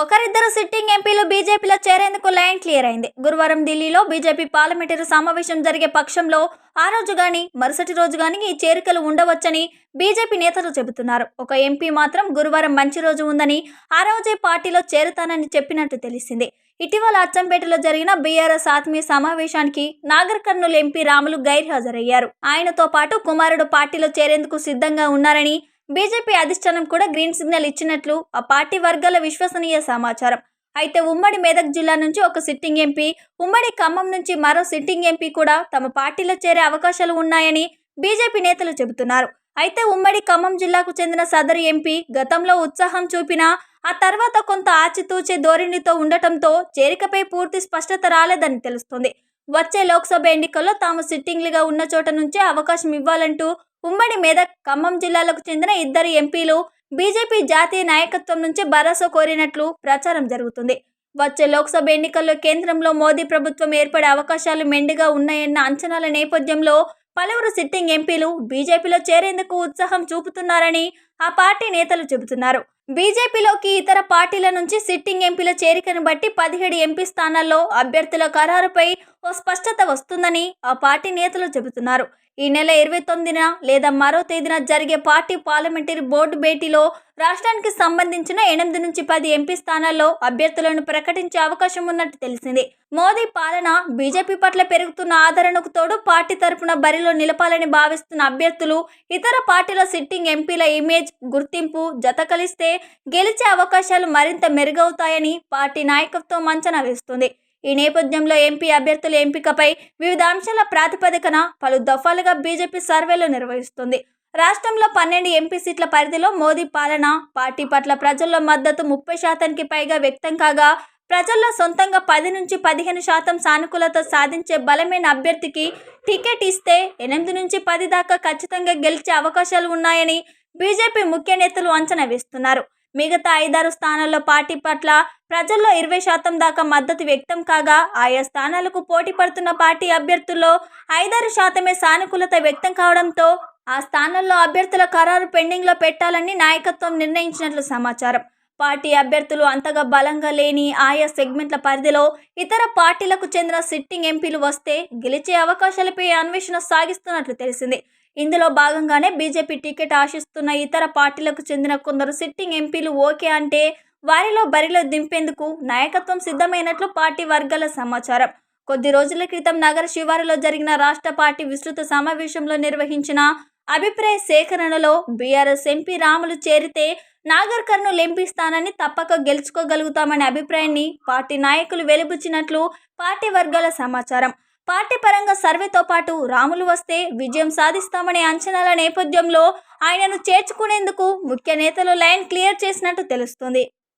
ఒకరిద్దరు సిట్టింగ్ ఎంపీలు బీజేపీలో చేరేందుకు లైన్ క్లియర్ అయింది. గురువారం ఢిల్లీలో బీజేపీ పార్లమెంటరీ సమావేశం జరిగే పక్షంలో ఆ రోజు గాని మరుసటి రోజు గాని ఈ చేరికలు ఉండవచ్చని బీజేపీ నేతలు చెబుతున్నారు. ఒక ఎంపీ మాత్రం గురువారం మంచి రోజు ఉందని ఆ రోజే పార్టీలో చేరుతానని చెప్పినట్టు తెలిసింది. ఇటీవల అచ్చంపేటలో జరిగిన బీఆర్ఎస్ ఆత్మీయ సమావేశానికి నాగర్ కర్నూలు ఎంపీ రాములు గైర్హాజరయ్యారు. ఆయనతో పాటు కుమారుడు పార్టీలో చేరేందుకు సిద్ధంగా ఉన్నారని బీజేపీ అధిష్టానం కూడా గ్రీన్ సిగ్నల్ ఇచ్చినట్లు ఆ పార్టీ వర్గాల విశ్వసనీయ సమాచారం. అయితే ఉమ్మడి మెదక్ జిల్లా నుంచి ఒక సిట్టింగ్ ఎంపీ ఉమ్మడి ఖమ్మం నుంచి మరో సిట్టింగ్ ఎంపీ కూడా తమ పార్టీలో చేరే అవకాశాలు ఉన్నాయని బీజేపీ నేతలు చెబుతున్నారు. అయితే ఉమ్మడి ఖమ్మం జిల్లాకు చెందిన సదరు ఎంపీ గతంలో ఉత్సాహం చూపినా ఆ తర్వాత కొంత ఆచితూచే ధోరణితో ఉండటంతో చేరికపై పూర్తి స్పష్టత రాలేదని తెలుస్తుంది. వచ్చే లోక్సభ ఎన్నికల్లో తాము సిట్టింగ్లుగా ఉన్న చోట నుంచే అవకాశం ఇవ్వాలంటూ ఉమ్మడి మెదక్ ఖమ్మం జిల్లాలకు చెందిన ఇద్దరు ఎంపీలు బీజేపీ జాతీయ నాయకత్వం నుంచి భరోసా కోరినట్లు ప్రచారం జరుగుతుంది. వచ్చే లోక్సభ ఎన్నికల్లో కేంద్రంలో మోదీ ప్రభుత్వం ఏర్పడే అవకాశాలు మెండుగా ఉన్నాయన్న అంచనాల నేపథ్యంలో పలువురు సిట్టింగ్ ఎంపీలు బీజేపీలో చేరేందుకు ఉత్సాహం చూపుతున్నారని ఆ పార్టీ నేతలు చెబుతున్నారు. బీజేపీలోకి ఇతర పార్టీల నుంచి సిట్టింగ్ ఎంపీల చేరికను బట్టి పదిహేడు ఎంపీ స్థానాల్లో అభ్యర్థుల ఖరారుపై ఓ స్పష్టత వస్తుందని ఆ పార్టీ నేతలు చెబుతున్నారు. ఈ నెల ఇరవై తొమ్మిదిన లేదా మరో తేదీన జరిగే పార్టీ పార్లమెంటరీ బోర్డు భేటీలో రాష్ట్రానికి సంబంధించిన ఎనిమిది నుంచి పది ఎంపీ స్థానాల్లో అభ్యర్థులను ప్రకటించే అవకాశం ఉన్నట్టు తెలిసింది. మోదీ పాలన బీజేపీ పట్ల పెరుగుతున్న ఆదరణకు తోడు పార్టీ తరపున బరిలో నిలపాలని భావిస్తున్న అభ్యర్థులు ఇతర పార్టీల సిట్టింగ్ ఎంపీల ఇమేజ్ గుర్తింపు జత కలిస్తే గెలిచే అవకాశాలు మరింత మెరుగవుతాయని పార్టీ నాయకత్వం అంచనా వేస్తుంది. ఈ నేపథ్యంలో ఎంపీ అభ్యర్థుల ఎంపికపై వివిధ అంశాల ప్రాతిపదికన పలు దఫాలుగా బీజేపీ సర్వేలు నిర్వహిస్తుంది. రాష్ట్రంలో పన్నెండు ఎంపీ సీట్ల పరిధిలో మోదీ పాలన పార్టీ పట్ల ప్రజల్లో మద్దతు ముప్పై శాతానికి పైగా వ్యక్తం కాగా ప్రజల్లో సొంతంగా పది నుంచి పదిహేను శాతం సానుకూలత సాధించే బలమైన అభ్యర్థికి టికెట్ ఇస్తే ఎనిమిది నుంచి పది దాకా ఖచ్చితంగా గెలిచే అవకాశాలు ఉన్నాయని బీజేపీ ముఖ్య నేతలు అంచనా వేస్తున్నారు. మిగతా ఐదారు స్థానాల్లో పార్టీ పట్ల ప్రజల్లో ఇరవై శాతం దాకా మద్దతు వ్యక్తం కాగా ఆయా స్థానాలకు పోటీ పడుతున్న పార్టీ అభ్యర్థుల్లో ఐదారు శాతమే సానుకూలత వ్యక్తం కావడంతో ఆ స్థానాల్లో అభ్యర్థుల ఖరారు పెండింగ్లో పెట్టాలని నాయకత్వం నిర్ణయించినట్లు సమాచారం. పార్టీ అభ్యర్థులు అంతగా బలంగా లేని ఆయా సెగ్మెంట్ల పరిధిలో ఇతర పార్టీలకు చెందిన సిట్టింగ్ ఎంపీలు వస్తే గెలిచే అవకాశాలపై అన్వేషణ సాగిస్తున్నట్లు తెలిసింది. ఇందులో భాగంగానే బీజేపీ టికెట్ ఆశిస్తున్న ఇతర పార్టీలకు చెందిన కొందరు సిట్టింగ్ ఎంపీలు ఓకే అంటే వారిలో బరిలో దింపేందుకు నాయకత్వం సిద్ధమైనట్లు పార్టీ వర్గాల సమాచారం. కొద్ది రోజుల క్రితం నగర శివారులో జరిగిన రాష్ట్ర పార్టీ విస్తృత సమావేశంలో నిర్వహించిన అభిప్రాయ సేకరణలో బీఆర్ఎస్ ఎంపీ రాములు చేరితే నాగర్ కర్నూలు ఎంపీ స్థానాన్ని తప్పక గెలుచుకోగలుగుతామనే అభిప్రాయాన్ని పార్టీ నాయకులు వెలిబుచ్చినట్లు పార్టీ వర్గాల సమాచారం. పార్టీపరంగా సర్వేతో పాటు రాములు వస్తే విజయం సాధిస్తామనే అంచనాల నేపథ్యంలో ఆయనను చేర్చుకునేందుకు ముఖ్య నేతలు లైన్ క్లియర్ చేసినట్టు తెలుస్తుంది.